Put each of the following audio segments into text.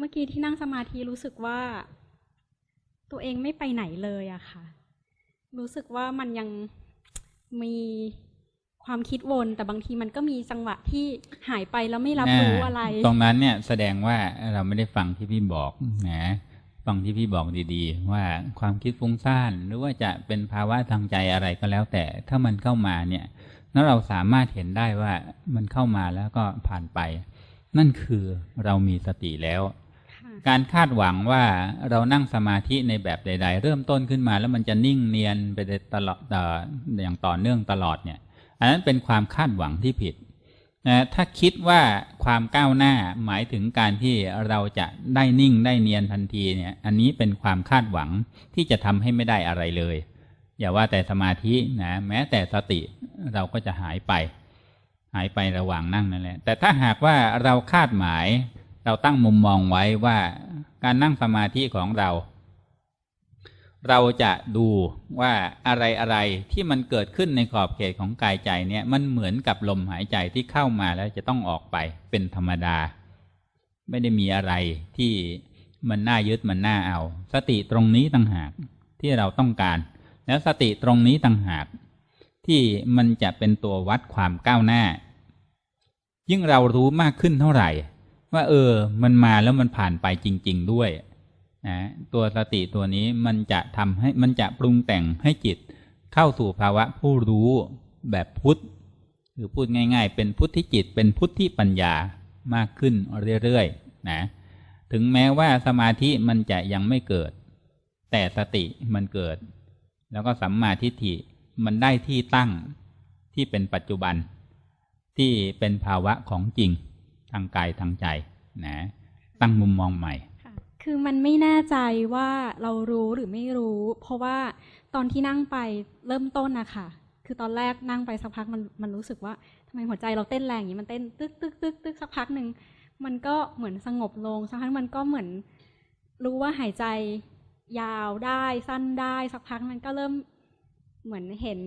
เมื่อกี้ที่นั่งสมาธิรู้สึกว่า ตัวเองไม่ไปไหนเลยอะค่ะ รู้สึกว่ามันยังมีความคิดวน แต่บางทีมันก็มีจังหวะที่หายไปแล้วไม่รับรู้อะไร ตรงนั้นเนี่ยแสดงว่าเราไม่ได้ฟังที่พี่บอกนะฟังที่พี่บอกดีๆ ว่าความคิดฟุ้งซ่านหรือว่าจะเป็นภาวะทางใจอะไรก็แล้ว แต่ถ้ามันเข้ามาเนี่ยแล้วเราสามารถเห็นได้ว่ามันเข้ามาแล้วก็ผ่านไป นั่นคือเรามีสติแล้ว การคาดหวังว่าเรานั่งสมาธิในแบบใด ๆ เริ่มต้นขึ้นมา แล้วมันจะนิ่งเนียนไปตลอดเอ่ออย่างต่อเนื่องตลอดเนี่ย อันนั้นเป็นความคาดหวังที่ผิดนะถ้าคิดว่าความก้าวหน้าหมายถึงการที่เราจะได้นิ่งได้เนียนทันทีเนี่ย อันนี้เป็นความคาดหวังที่จะทำให้ไม่ได้อะไรเลย อย่าว่าแต่สมาธินะแม้แต่สติเราก็จะหายไป หายไประหว่างนั่งนั่นแหละแต่ถ้าหากว่าเราคาดหมาย เราตั้งมุมมองไว้ว่าการนั่งสมาธิของเรา เราจะดูว่าอะไรอะไรที่มันเกิดขึ้นในขอบเขตของกายใจเนี่ยมันเหมือนกับลมหายใจที่เข้ามาแล้วจะต้องออกไปเป็นธรรมดา ไม่ได้มีอะไรที่มันน่ายึดมันน่าเอา สติตรงนี้ต่างหากที่เราต้องการ แล้วสติตรงนี้ต่างหากที่มันจะเป็นตัววัดความก้าวหน้า ยิ่งเรารู้มากขึ้นเท่าไหร่ ว่า เออ มันมาแล้วมันผ่านไปจริง ๆด้วยนะตัวสติตัวนี้มันจะทำให้มันจะปรุงแต่งให้จิตเข้าสู่ภาวะผู้รู้แบบพุทธหรือพูดง่าย ๆ เป็นพุทธิจิตเป็นพุทธิปัญญามากขึ้นเรื่อยๆนะถึงแม้ว่าสมาธิมันจะยังไม่เกิด แต่สติมันเกิด แล้วก็สัมมาทิฏฐิมันได้ที่ตั้งที่เป็นปัจจุบัน ที่เป็นภาวะของจริง ทางกายทางใจนะตั้งมุมมองใหม่คือมันไม่แน่ใจว่าเรารู้หรือไม่รู้ เพราะว่าตอนที่นั่งไปเริ่มต้นนะคะคือตอนแรกนั่งไปสักพักมันมันรู้สึกว่าทำไมหัวใจเราเต้นแรงอย่างนี้มันเต้นตึกตึกตึกตึกสักพักหนึ่งมันก็เหมือนสงบลงสักพักมันก็เหมือน รู้ว่าหายใจยาวได้สั้นได้สักพักมันก็เริ่มเหมือนเห็น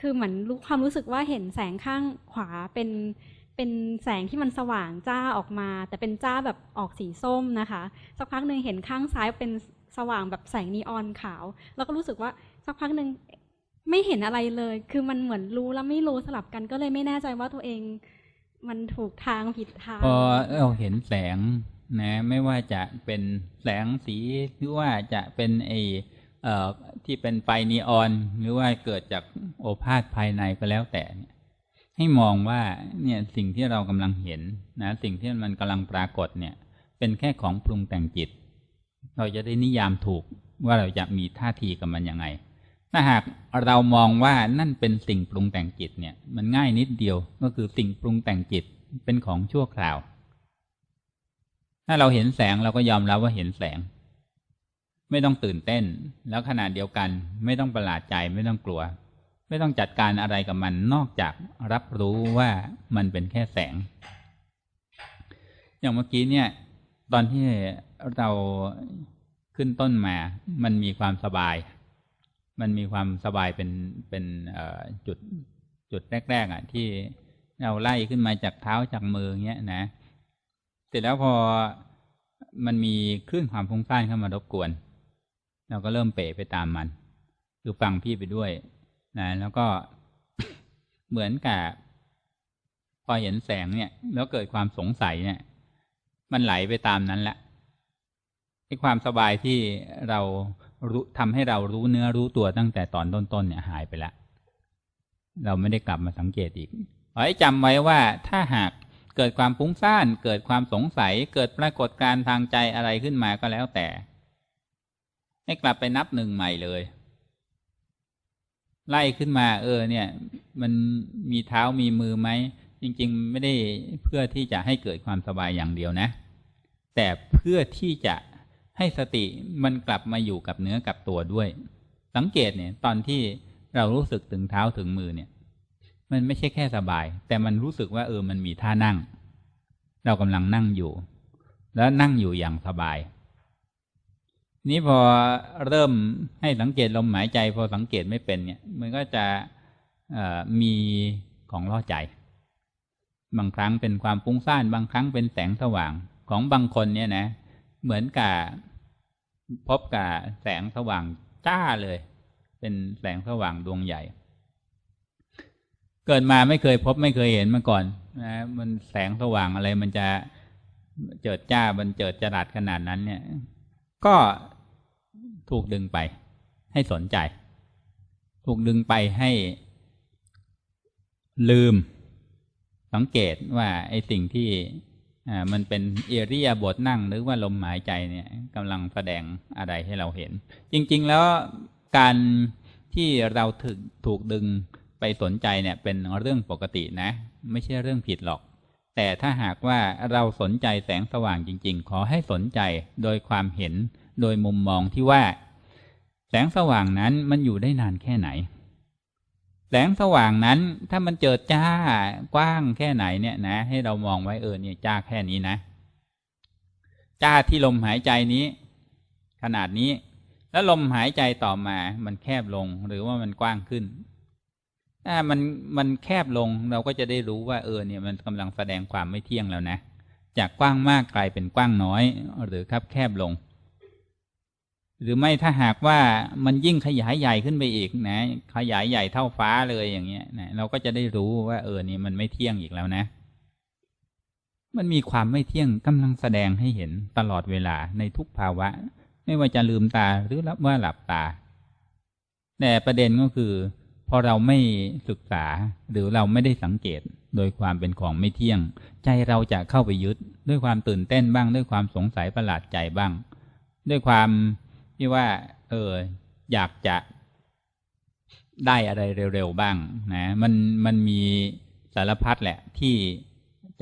คือเหมือนรู้ความรู้สึกว่าเห็นแสงข้างขวาเป็น เป็นแสงที่มันสว่างจ้าออกมา แต่เป็นจ้าแบบออกสีส้มนะคะ สักพักหนึ่งเห็นข้างซ้ายเป็นสว่างแบบแสงนีออนขาว แล้วก็รู้สึกว่าสักพักหนึ่งไม่เห็นอะไรเลย คือมันเหมือนรู้แล้วไม่รู้สลับกันก็เลยไม่แน่ใจว่าตัวเอง มันถูกทางผิดทางพอเราเห็นแสงนะไม่ว่าจะเป็นแสงสีหรือว่าจะเป็นไอเอ่อที่เป็นไฟนีออน หรือว่าเกิดจากโอภาษภายในก็แล้วแต่เนี่ย ให้มองว่าเนี่ยสิ่งที่เรากำลังเห็นนะสิ่งที่มันกำลังปรากฏเนี่ย เป็นแค่ของปรุงแต่งจิต เราจะได้นิยามถูกว่าเราจะมีท่าทีกับมันยังไง ถ้าหากเรามองว่านั่นเป็นสิ่งปรุงแต่งจิตเนี่ย มันง่ายนิดเดียวก็คือสิ่งปรุงแต่งจิตเป็นของชั่วคราว ถ้าเราเห็นแสงเราก็ยอมรับว่าเห็นแสง ไม่ต้องตื่นเต้น แล้วขนาดเดียวกัน ไม่ต้องประหลาดใจไม่ต้องกลัว ไม่ต้องจัดการอะไรกับมันนอกจากรับรู้ว่ามันเป็นแค่แสง อย่างเมื่อกี้เนี่ย ตอนที่เราขึ้นต้นมา มันมีความสบาย มันมีความสบายเป็นเป็นจุดจุดแรก ๆ อะ ที่เราไล่ขึ้นมาจากเท้าจากมือเงี้ยนะ เสร็จแล้วพอมันมีคลื่นความฟุ้งซ่านเข้ามารบกวน เราก็เริ่มเป๋ไปตามมัน คือฟังพี่ไปด้วย นะแล้วก็เหมือนกับพอเห็นแสงเนี่ย แล้วเกิดความสงสัยเนี่ย มันไหลไปตามนั้นแหละไอ้ความสบายที่เรารู้ทำให้เรารู้เนื้อรู้ตัวตั้งแต่ตอนต้นๆเนี่ยหายไปแล้วเราไม่ได้กลับมาสังเกตอีกขอให้จำไว้ว่าถ้าหากเกิดความฟุ้งซ่าน เกิดความสงสัย เกิดปรากฏการทางใจอะไรขึ้นมาก็แล้วแต่ ให้กลับไปนับหนึ่งใหม่เลย ไล่ขึ้นมา เออ เนี่ย มันมีเท้ามีมือไหม จริง ๆ ไม่ได้เพื่อที่จะให้เกิดความสบายอย่างเดียวนะ แต่เพื่อที่จะให้สติมันกลับมาอยู่กับเนื้อกับตัวด้วย สังเกตเนี่ย ตอนที่เรารู้สึกถึงเท้าถึงมือเนี่ย มันไม่ใช่แค่สบาย แต่มันรู้สึกว่าเออมันมีท่านั่ง เรากำลังนั่งอยู่ แล้วนั่งอยู่อย่างสบาย นี้พอเริ่มให้สังเกตลมหายใจ พอสังเกตไม่เป็นเนี่ยมันก็จะมีของล่อใจ บางครั้งเป็นความฟุ้งซ่าน บางครั้งเป็นแสงสว่างของบางคนเนี่ยนะ เหมือนกับพบกับแสงสว่างจ้าเลย เป็นแสงสว่างดวงใหญ่ เกิดมาไม่เคยพบไม่เคยเห็นมาก่อนนะมันแสงสว่างอะไรมันจะเจิดจ้ามันเจิดจรัสขนาดนั้นเนี่ย ก็ถูกดึงไป ให้สนใจ ถูกดึงไปให้ ลืม สังเกตว่าไอ้สิ่งที่มันเป็นเอเรียบทนั่งหรือว่าลมหายใจเนี่ยกำลังแสดงอะไรให้เราเห็น จริง ๆ แล้วการที่เราถึกถูกดึงไปสนใจเนี่ย เป็นเรื่องปกตินะ ไม่ใช่เรื่องผิดหรอก แต่ถ้าหากว่าเราสนใจแสงสว่างจริง ๆ ขอให้สนใจโดยความเห็นโดยมุมมองที่ว่า แสงสว่างนั้นมันอยู่ได้นานแค่ไหน แสงสว่างนั้นถ้ามันเจิดจ้ากว้างแค่ไหนเนี่ยนะ ให้เรามองไว้เออเนี่ยจ้าแค่นี้นะ จ้าที่ลมหายใจนี้ ขนาดนี้ แล้วลมหายใจต่อมามันแคบลงหรือว่ามันกว้างขึ้น ถ้ามันมันแคบลงเราก็จะได้รู้ว่าเออเนี่ยมันกำลังแสดงความไม่เที่ยงแล้วนะ จากกว้างมากกลายเป็นกว้างน้อย หรือครับแคบลง หรือไม่ถ้าหากว่ามันยิ่งขยายใหญ่ขึ้นไปอีกนะ ขยายใหญ่เท่าฟ้าเลยอย่างเงี้ยนะเราก็จะได้รู้ว่าเออนี่มันไม่เที่ยงอีกแล้วนะ มันมีความไม่เที่ยงกำลังแสดงให้เห็นตลอดเวลาในทุกภาวะ ไม่ว่าจะลืมตาหรือรับว่าหลับตา แต่ประเด็นก็คือ พอเราไม่ศึกษาหรือเราไม่ได้สังเกตโดยความเป็นของไม่เที่ยง ใจเราจะเข้าไปยึดด้วยความตื่นเต้นบ้าง ด้วยความสงสัยประหลาดใจบ้าง ด้วยความที่ว่า เอออยากจะได้อะไรเร็วๆบ้างนะมันมันมีสารพัดแหละที่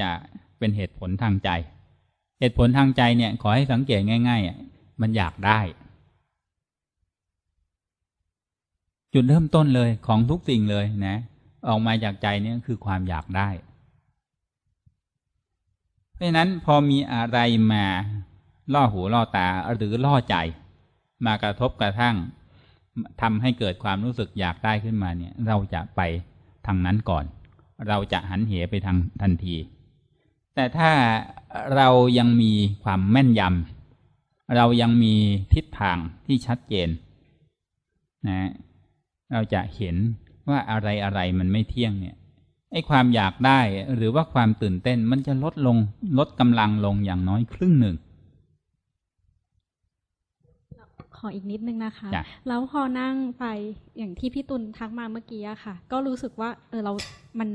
จะเป็นเหตุผลทางใจ เหตุผลทางใจเนี่ย ขอให้สังเกตง่าย ๆ มันอยากได้ จุดเริ่มต้นเลยของทุกสิ่งเลยนะ ออกมาจากใจนี่คือความอยากได้ เพราะนั้นพอมีอะไรมาล่อหูล่อตาหรือล่อใจ มากระทบกระทั่งทำให้เกิดความรู้สึกอยากได้ขึ้นมาเนี่ย เราจะไปทางนั้นก่อน เราจะหันเหไปทางทันที แต่ถ้าเรายังมีความแม่นยำเรายังมีทิศทางที่ชัดเจนนะ เราจะเห็นว่าอะไรอะไรมันไม่เที่ยงเนี่ยไอ้ความอยากได้หรือว่าความตื่นเต้นมันจะลดลงลดกำลังลงอย่างน้อยครึ่งหนึ่งขออีกนิดนึงนะคะจ้ะแล้วพอนั่งไปอย่างที่พี่ตุลทักมาเมื่อกี้อะค่ะ ก็รู้สึกว่า เออเรา มัน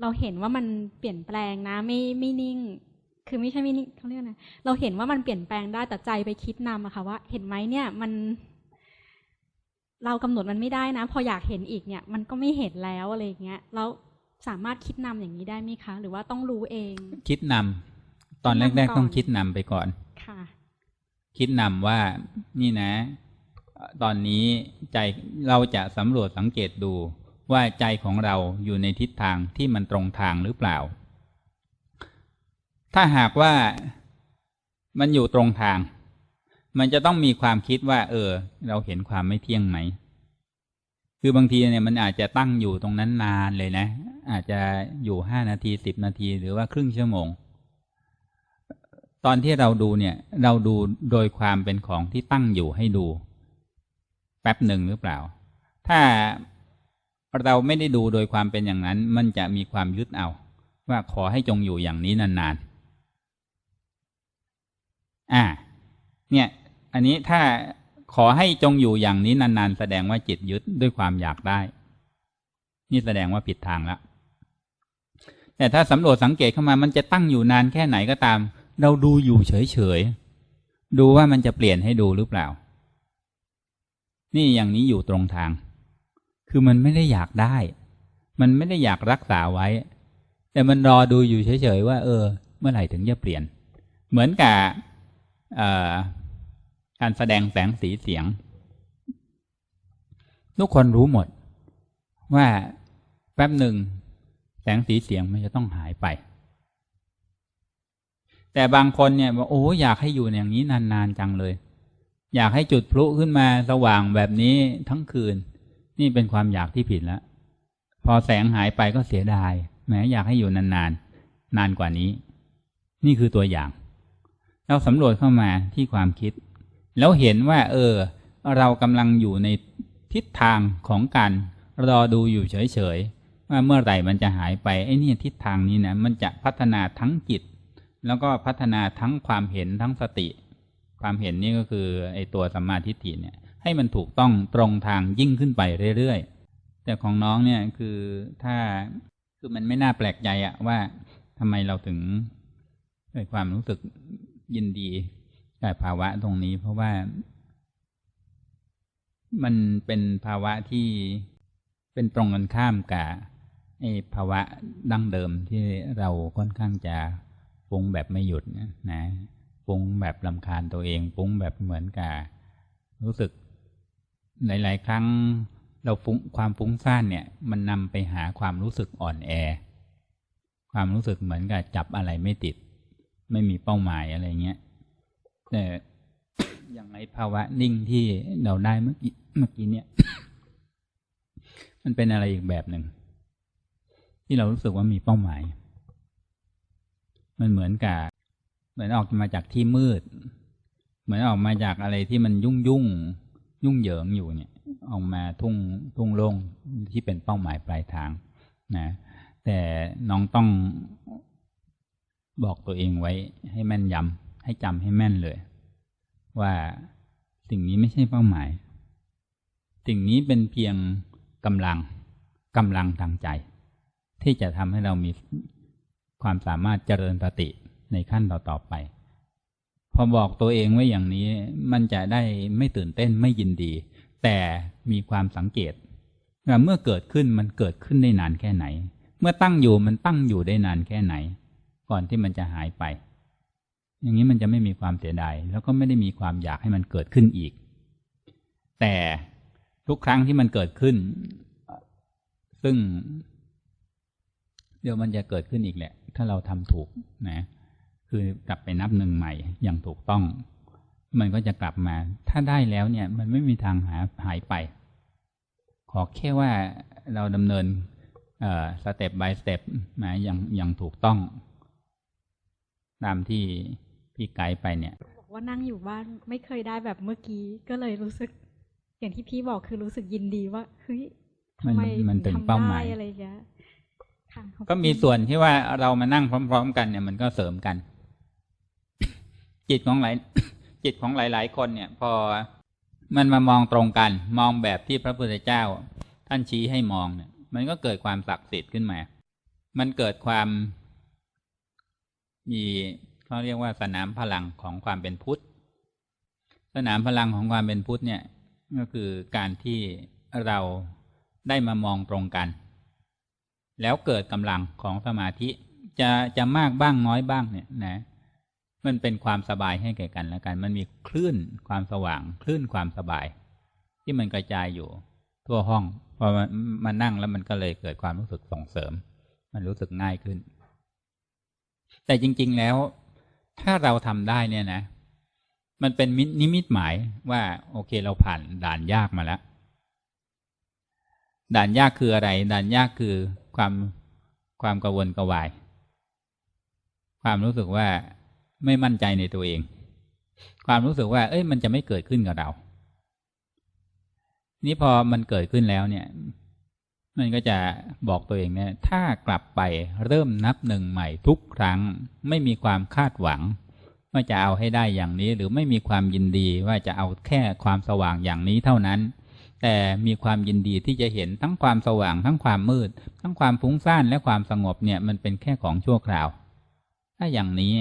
เราเห็นว่ามันเปลี่ยนแปลงนะ ไม่ ไม่นิ่ง คือไม่ใช่ไม่นิ่งเขาเรียกอะไรเราเห็นว่ามันเปลี่ยนแปลงได้แต่ใจไปคิดนำอะค่ะว่า เห็นไหมเนี่ย มัน เรากำหนดมันไม่ได้นะ พออยากเห็นอีกเนี่ย มันก็ไม่เห็นแล้วอะไรอย่างเงี้ยแล้วสามารถคิดนำอย่างนี้ได้ไหมคะ หรือว่าต้องรู้เอง คิดนำตอนแรกนำก่ๆอนต้องคิดนำไปก่อนค่ะ คิดนำว่านี่นะ ตอนนี้ใจเราจะสำรวจสังเกตดูว่าใจของเราอยู่ในทิศทางที่มันตรงทางหรือเปล่า ถ้าหากว่ามันอยู่ตรงทาง มันจะต้องมีความคิดว่า เออ เราเห็นความไม่เที่ยงไหม คือบางทีเนี่ยมันอาจจะตั้งอยู่ตรงนั้นนานเลยนะ อาจจะอยู่ห้านาทีสิบนาทีหรือว่าครึ่งชั่วโมง ตอนที่เราดูเนี่ย เราดูโดยความเป็นของที่ตั้งอยู่ให้ดู แป๊บหนึ่งหรือเปล่า ถ้าเราไม่ได้ดูโดยความเป็นอย่างนั้น มันจะมีความยึดเอา ว่าขอให้จงอยู่อย่างนี้นานๆ อ่า เนี่ย อันนี้ถ้าขอให้จงอยู่อย่างนี้นานๆ แสดงว่าจิตยึดด้วยความอยากได้ นี่แสดงว่าผิดทางแล้วแต่ถ้าสำรวจสังเกตเข้ามามันจะตั้งอยู่นานแค่ไหนก็ตาม เราดูอยู่เฉยๆดูว่ามันจะเปลี่ยนให้ดูหรือเปล่า นี่อย่างนี้อยู่ตรงทาง คือมันไม่ได้อยากได้ มันไม่ได้อยากรักษาไว้ แต่มันรอดูอยู่เฉยๆว่า เออ เมื่อไหร่ถึงจะเปลี่ยน เหมือนกับ การแสดงแสงสีเสียง ทุกคนรู้หมด ว่าแป๊บหนึ่งแสงสีเสียงมันจะต้องหายไป แต่บางคนเนี่ยบอกโอ้อยากให้อยู่อย่างนี้นานๆจังเลย อยากให้จุดพลุขึ้นมาสว่างแบบนี้ทั้งคืน นี่เป็นความอยากที่ผิดแล้วพอแสงหายไปก็เสียดายแหมอยากให้อยู่นานๆนานกว่านี้ นี่คือตัวอย่าง เราสำรวจเข้ามาที่ความคิด แล้วเห็นว่า เออ เรากำลังอยู่ในทิศทางของการรอดูอยู่เฉยๆว่าเมื่อไหร่มันจะหายไปไอ้นี่ทิศทางนี้นะมันจะพัฒนาทั้งจิต แล้วก็พัฒนาทั้งความเห็นทั้งสติ ความเห็นนี่ก็คือไอ้ตัวสัมมาทิฏฐิเนี่ยให้มันถูกต้องตรงทางยิ่งขึ้นไปเรื่อยๆแต่ของน้องเนี่ยคือถ้าคือมันไม่น่าแปลกใจอะว่าทำไมเราถึงเกิดความรู้สึกยินดี กับภาวะตรงนี้ เพราะว่า มันเป็นภาวะที่เป็นตรงกันข้ามกับไอ้ภาวะดั้งเดิมที่เราค่อนข้างจะฟุ้งแบบไม่หยุดนะนะฟุ้งแบบลำคาญตัวเองฟุ้งแบบเหมือนกับรู้สึกหลาย ๆ ครั้งเราฟุ้งความฟุ้งซ่านเนี่ย มันนำไปหาความรู้สึกอ่อนแอ ความรู้สึกเหมือนกับจับอะไรไม่ติด ไม่มีเป้าหมายอะไรเงี้ย แต่อย่างในภาวะนิ่งที่เราได้เมื่อกี้เมื่อกี้เนี่ย มันเป็นอะไรอีกแบบหนึ่ง ที่เรารู้สึกว่ามีเป้าหมาย มันเหมือนกับเหมือนออกมาจากที่มืด เหมือนออกมาจากอะไรที่มันยุ่งยุ่งยุ่งเหยิงอยู่เนี่ย ออกมาทุ่งทุ่งโล่งที่เป็นเป้าหมายปลายทาง นะแต่น้องต้องบอกตัวเองไว้ให้แม่นยำ ให้จำให้แม่นเลย ว่าสิ่งนี้ไม่ใช่เป้าหมาย สิ่งนี้เป็นเพียงกำลังกำลังทางใจ ที่จะทำให้เรามีความสามารถเจริญสติในขั้นต่อๆไป พอบอกตัวเองไว้อย่างนี้มันจะได้ไม่ตื่นเต้นไม่ยินดี แต่มีความสังเกตว่าเมื่อเกิดขึ้นมันเกิดขึ้นได้นานแค่ไหน เมื่อตั้งอยู่มันตั้งอยู่ได้นานแค่ไหน ก่อนที่มันจะหายไป อย่างนี้มันจะไม่มีความเสียดายแล้วก็ไม่ได้มีความอยากให้มันเกิดขึ้นอีก แต่ทุกครั้งที่มันเกิดขึ้น ซึ่ง เดี๋ยวมันจะเกิดขึ้นอีกแหละ ถ้าเราทำถูกนะ คือกลับไปนับหนึ่งใหม่อย่างถูกต้อง มันก็จะกลับมา ถ้าได้แล้วเนี่ย มันไม่มีทางหาหายไป ขอแค่ว่าเราดำเนินสเต็ป by สเต็ปมาอย่างอย่างถูกต้อง ตามที่ พี่ไกด์ไปเนี่ยบอกว่านั่งอยู่บ้านไม่เคยได้แบบเมื่อกี้ก็เลยรู้สึก อย่างที่พี่บอกคือรู้สึกยินดีว่าเฮ้ยทำไมมันมันถึงทำเป้าหมายได้อะไรอย่างเงี้ยค่ะขอบคุณก็มีส่วนที่ว่าเรามานั่งพร้อม ๆ กันเนี่ยมันก็เสริมกัน จิตของหลายจิตของหลาย ๆ คนเนี่ย พอมันมามองตรงกัน มองแบบที่พระพุทธเจ้า ท่านชี้ให้มองเนี่ย มันก็เกิดความศักดิ์สิทธิ์ขึ้นมา มันเกิดความมี เขาเรียกว่าสนามพลังของความเป็นพุทธ สนามพลังของความเป็นพุทธเนี่ยก็คือการที่เราได้มามองตรงกัน แล้วเกิดกำลังของสมาธิจะจะมากบ้างน้อยบ้างเนี่ยนะมันเป็นความสบายให้แก่กันและกัน มันมีคลื่นความสว่าง คลื่นความสบาย ที่มันกระจายอยู่ ทั่วห้องพอมันมานั่งแล้วมันก็เลยเกิดความรู้สึกส่งเสริม มันรู้สึกง่ายขึ้น แต่จริง ๆ แล้ว ถ้าเราทำได้เนี่ยนะ มันเป็นนิมิตหมายว่า โอเคเราผ่านด่านยากมาแล้ว ด่านยากคืออะไร ด่านยากคือความความกระวนกระวาย ความรู้สึกว่าไม่มั่นใจในตัวเอง ความรู้สึกว่า เอ้ยมันจะไม่เกิดขึ้นกับเรา นี่พอมันเกิดขึ้นแล้วเนี่ย มันก็จะบอกตัวเองเนี่ยถ้ากลับไปเริ่มนับหนึ่งใหม่ทุกครั้ง ไม่มีความคาดหวัง ว่าจะเอาให้ได้อย่างนี้หรือไม่มีความยินดีว่าจะเอาแค่ความสว่างอย่างนี้เท่านั้น แต่มีความยินดีที่จะเห็นทั้งความสว่างทั้งความมืด ทั้งความฟุ้งซ่านและความสงบเนี่ยมันเป็นแค่ของชั่วคราว ถ้าอย่างนี้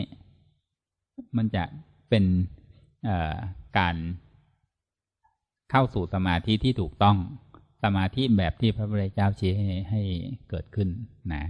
มันจะเป็นการเข้าสู่สมาธิที่ถูกต้อง สมาธิแบบที่พระพุทธเจ้าชี้ให้ให้เกิดขึ้นนะ